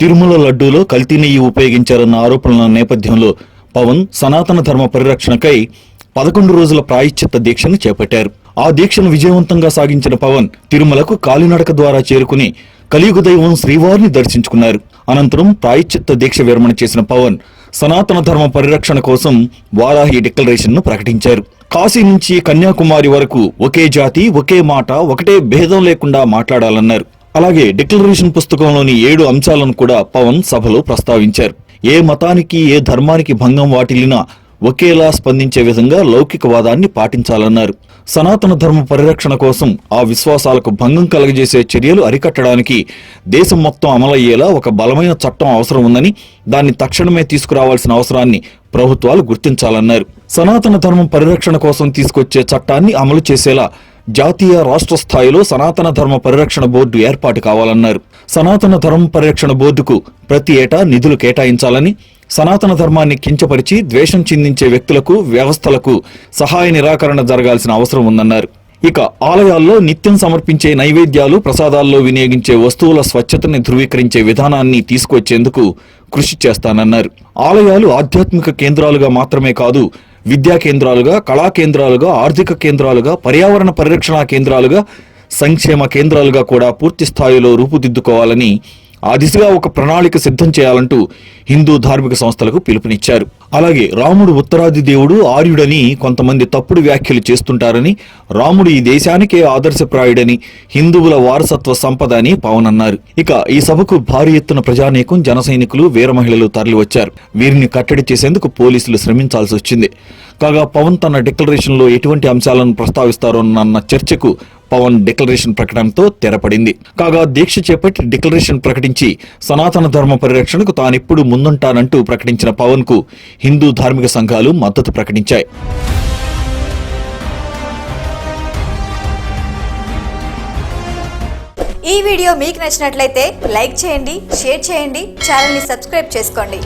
తిరుమల లడ్డూలో కల్తీ నెయ్యి ఉపయోగించారన్న ఆరోపణల నేపథ్యంలో పవన్ సనాతన ధర్మ పరిరక్షణకై పదకొండు రోజుల ప్రాయశ్చిత్త దీక్షను చేపట్టారు. ఆ దీక్షను విజయవంతంగా సాగించిన పవన్ తిరుమలకు కాలినడక ద్వారా చేరుకుని కలియుగ దైవం శ్రీవారిని దర్శించుకున్నారు. అనంతరం ప్రాయశ్చిత్త దీక్ష విరమణ చేసిన పవన్ సనాతన ధర్మ పరిరక్షణ కోసం వారాహి డిక్లరేషన్ను ప్రకటించారు. కాశీ నుంచి కన్యాకుమారి వరకు ఒకే జాతి ఒకే మాట ఒకటే భేదం లేకుండా మాట్లాడాలన్నారు. అలాగే డిక్లరేషన్ పుస్తకంలోని ఏడు అంశాలను కూడా పవన్ సభలో ప్రస్తావించారు. ఏ మతానికి ఏ ధర్మానికి భంగం వాటిల్లినా ఒకేలా స్పందించే విధంగా లౌకికవాదాన్ని పాటించాలన్నారు. సనాతన ధర్మ పరిరక్షణ కోసం ఆ విశ్వాసాలకు భంగం కలగజేసే చర్యలు అరికట్టడానికి దేశం మొత్తం అమలయ్యేలా ఒక బలమైన చట్టం అవసరం ఉందని దాన్ని తక్షణమే తీసుకురావాల్సిన అవసరాన్ని ప్రభుత్వాలు గుర్తించాలన్నారు. సనాతన ధర్మం పరిరక్షణ కోసం తీసుకొచ్చే చట్టాన్ని అమలు చేసేలా జాతీయ రాష్ట్ర స్థాయిలో సనాతన ధర్మ పరిరక్షణ బోర్డు ఏర్పాటు కావాలన్నారు. సనాతన ధర్మ పరిరక్షణ బోర్డుకు ప్రతి ఏటా నిధులు కేటాయించాలని సనాతన ధర్మాన్ని కించపరిచి ద్వేషం చిందించే వ్యక్తులకు వ్యవస్థలకు సహాయ నిరాకరణ జరగాల్సిన అవసరం ఉందన్నారు. ఇక ఆలయాల్లో నిత్యం సమర్పించే నైవేద్యాలు ప్రసాదాల్లో వినియోగించే వస్తువుల స్వచ్ఛతని ధృవీకరించే విధానాన్ని తీసుకొచ్చేందుకు కృషి చేస్తానన్నారు. ఆలయాలు ఆధ్యాత్మిక కేంద్రాలుగా మాత్రమే కాదు విద్యా కేంద్రాలుగా కళా కేంద్రాలుగా ఆర్థిక కేంద్రాలుగా పర్యావరణ పరిరక్షణ కేంద్రాలుగా సంక్షేమ కేంద్రాలుగా కూడా పూర్తి స్థాయిలో రూపుదిద్దుకోవాలని ఆ దిశగా ఒక ప్రణాళిక సిద్ధం చేయాలంటూ హిందూ ధార్మిక సంస్థలకు పిలుపునిచ్చారు. అలాగే రాముడు ఉత్తరాది దేవుడు ఆర్యుడని కొంతమంది తప్పుడు వ్యాఖ్యలు చేస్తుంటారని రాముడు ఈ దేశానికే ఆదర్శప్రాయుడని హిందువుల వారసత్వ సంపద అని పవన్ అన్నారు ఇక ఈ సభకు భారీ ఎత్తున ప్రజానీకం జన సైనికులు వీర మహిళలు తరలివచ్చారు. వీరిని కట్టడి చేసేందుకు పోలీసులు శ్రమించాల్సి వచ్చింది కాగా పవన్ తన డిక్లరేషన్లో ఎటువంటి అంశాలను ప్రస్తావిస్తారోనన్న చర్చకు పవన్ డిక్లరేషన్ ప్రకటనతో తెరపడింది. కాగా దీక్ష చేపట్టి డిక్లరేషన్ ప్రకటించి సనాతన ధర్మ పరిరక్షణకు తానిప్పుడు ముందుంటానంటూ ప్రకటించిన పవన్కు హిందూ ధార్మిక సంఘాలు మద్దతు ప్రకటించాయి. ఈ వీడియో మీకు నచ్చినట్లయితే లైక్ చేయండి షేర్ చేయండి ఛానల్ని సబ్స్క్రైబ్ చేసుకోండి.